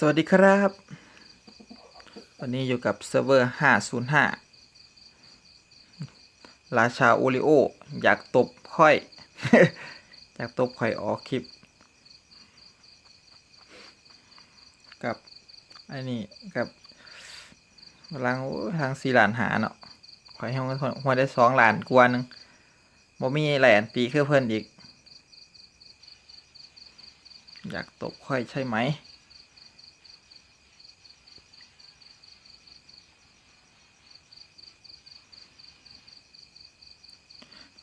สวัสดีครับ วันนี้อยู่กับเซิร์ฟเวอร์ 505 ราชาโอริโอ อยากตบค่อย อยากตบค่อยออกคลิป กับไอ้นี่กับพลังทางสี่หลานหาเนาะข่อยให้หัวหัวได้สองหลานกว่าหนึงบ่มีแหลนตีคือเพิ่นอีก อยากตบค่อยใช่ไหม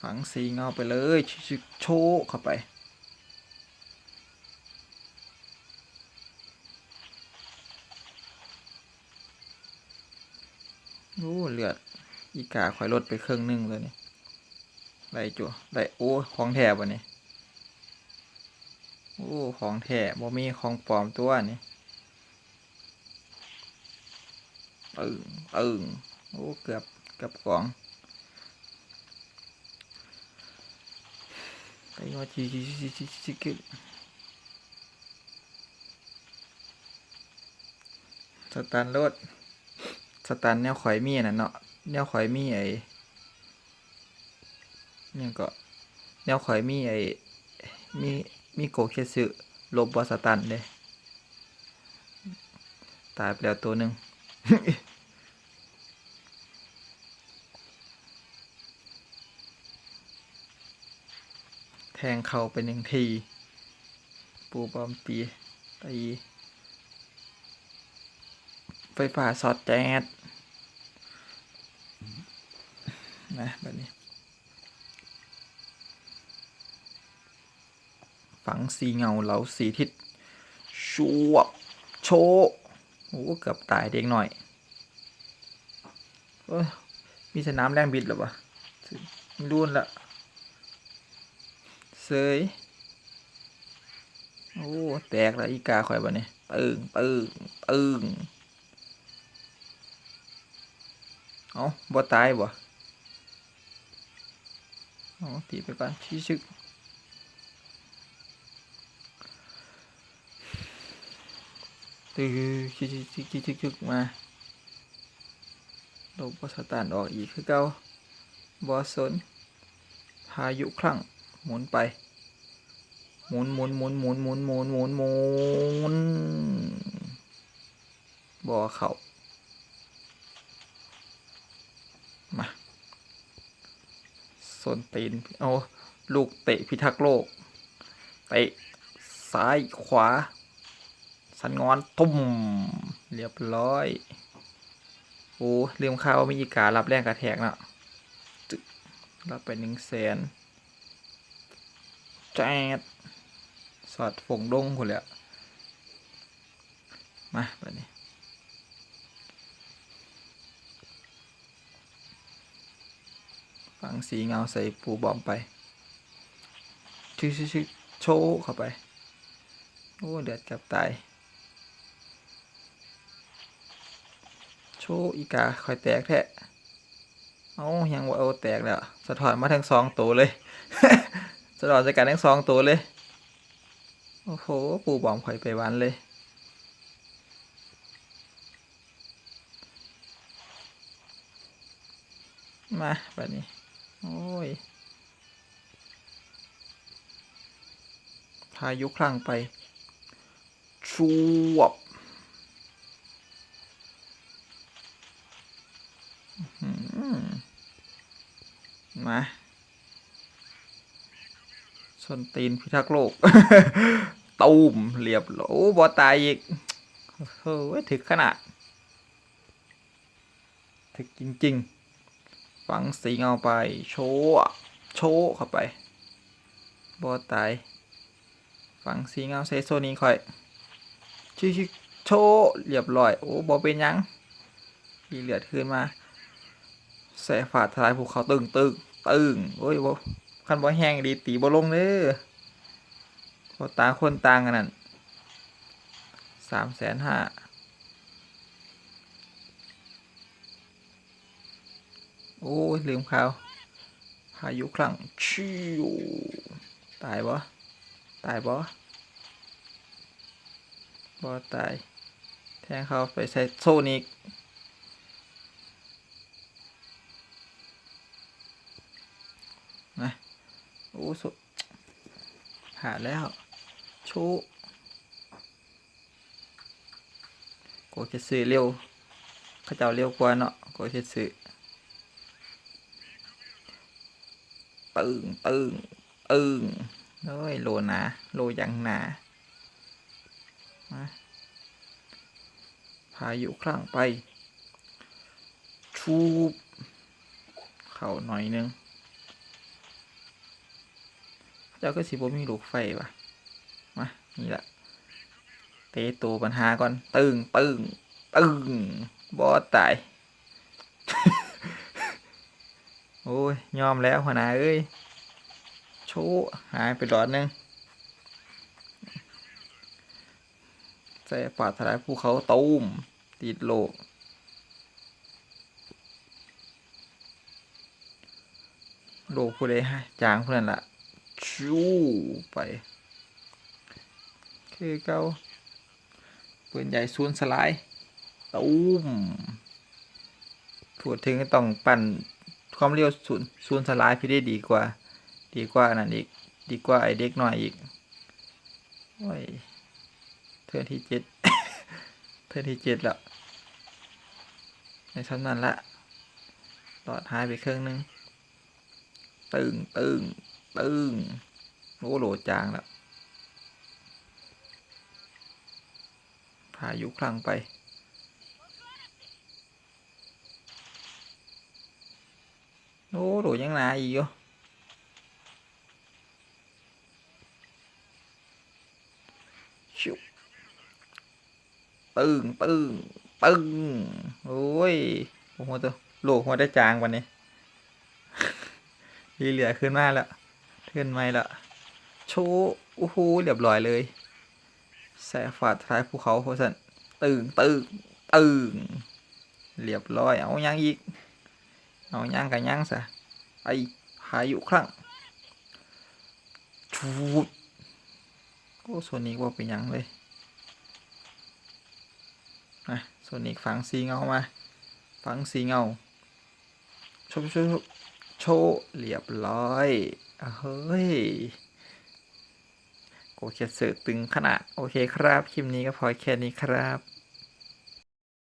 ฝังสีเงาไปเลยชิๆโชกเข้าไป โอ้เลือด อีกาข่อยลดไปครึ่งหนึงเลยนี่ได้จั่วได้โอ้ของแท้บ่นี่โอ้ ของแท้บ่มีของปลอมตัวนี่ปึ้งปึ้งโอ้ เกือบ เกือบก่อง ไปว่าจีจีจีจีจีจีสตันรถสตันแนวข่อยมีน่ะเนาะแนวข่อยมีไอ้เนี่ยก็แนวข่อยมีไอ้มีมีโกเคสึลบบอสตันเลยตายไปแล้วตัวหนึ่ง งเข่าไปหนึ่งที ปูบอมตีตีไฟฟ้าสอดแจ๊ดนะแบบนี้ ฝังสีเงาเหลาสีทิศชัวบโชโอ้เกือบตายเด็กหน่อยเอ้ยมีสนามแรงบิดหรอวะไม่รู้ละ เสยโอ้แตกแล้วอีกาข่อยบ่เนี่ยปึ้งปึ้งปึ้งเอาบ่ตายบ่เอาตีไปก่อนชี้ชึกตื้อชี้ชึกชี้ชึกชี้ชึกมาลบบสตานออกอีกคือเก่าบ่สนพายุคลั่ง หมุนไป หมุนหมุนหมุนหมุนหมุนหมุนหมุนหมุนบ่อเขามาส้นตีนเอาลูกเตะพิทักษ์โลก เตะซ้ายขวา สันงอนตุ้มเรียบร้อย โอ้ลืมข่าวว่ามีอีการับแรงกระแทกเนาะรับไปหนึ่งแสน แจ๊ดสอดฝงดงคนเลยอะมาแบบนี้ฝังสีเงาใส่ปูบอมไปชื่อชื่อชื่อโชว์เข้าไป โอ้เดือดกับตายโชว์อีกาคอยแตกแท้เอายังว่าเอาแตกแล้ว สะท้อนมาทั้งสองตัวเลย สะท้อนจากการทั้งสองตัวเลย โอ้โห ปูบอมข่อยไปวันเลย มาแบบนี้ โอ้ย พายุคลั่งไปชวบมา ส้นตีนพิทักษ์โลก ตูมเรียบร้อโอ้บอตายอีกเฮ้ยถึกขนาด ถึกจริง ๆ ฝังสีเงาไป โชว์โชว์เข้าไปบอตายฝังสีเงาใส่โซนี้ค่อยชิชิโชว์เรียบร้อย โอ้บอเป็นยังมีเหลือดขึ้นมาแสฝาดทลายภูเขาตึงตึงตึงโอ้ยบอ คันบ่แห้งดีตีบ่ลงเด้อพอตางคนต่างกันนั่นสามแสนห้าโอ้ยลืมข่าวพายุครั้งชิวตายบ่ตายบ่บ่ตาย แทงเขาไปใส่โซนิกนะ โอ้สุดผ่านแล้วชว์โกเคิสึเร็วเขาเจ้าเร็วกว่าเนาะโกเคิสึตึงตึงตึงเฮ้ยโลหนาโลยังหนามาพายุครั้งไป ชูบ เข่าหน่อยนึง เจ้าก็สิบ่มีลูกไฟปะมานี่ละเตะตัวปัญหาก่อน ตึงตึงตึงบอตาย โอ้ย ยอมแล้วหัวหน้าเอ้ยโชว์หายไปหลอดนึงใส่ฝาดทลายภูเขาตูมติดโลกโลกผู้ใดให้จางผู้นั้นละ ชูไปคือเก้าปืนใหญ่ศูนสลายตูมพูดถึงต้องปั่นความเร็วศูนย์ศูนสลายพี่ได้ดีกว่า ดีกว่านั่นอีก ดีกว่าไอเด็กหน่อยอีกโอ้ยเทือที่เจ็ดเทือที่เจ็ดแล้วในชั้นนั้นละหลอดหายไปเครื่องนึง ตึงตึงตึง โอ้โหลจางแล้วพายุคลังไป โอ้โหยังหนาอีกอยู่ชิวตึงตึงตึงโอ้ยโอ้โหตัวโหลหัวได้จางวันนี้ดีเหลือขึ้นมาแล้วเทือนไม่ละ โชว์โอ้โหเรียบร้อยเลยแสฝาดท้ายภูเขาโพสันตึงตึงตึงเรียบร้อยเอายังอีก เอายังกันยังซะไอพายุครั้งชูดโอ้โซนิกว่าเป็นยังเลยนะโซนิกฝังสีเงามาฝังสีเงาชบชบชบโชว์เรียบร้อยเฮ้ย โอเคเสือตึงขนาด โอเคครับ คลิปนี้ก็พอแค่นี้ครับ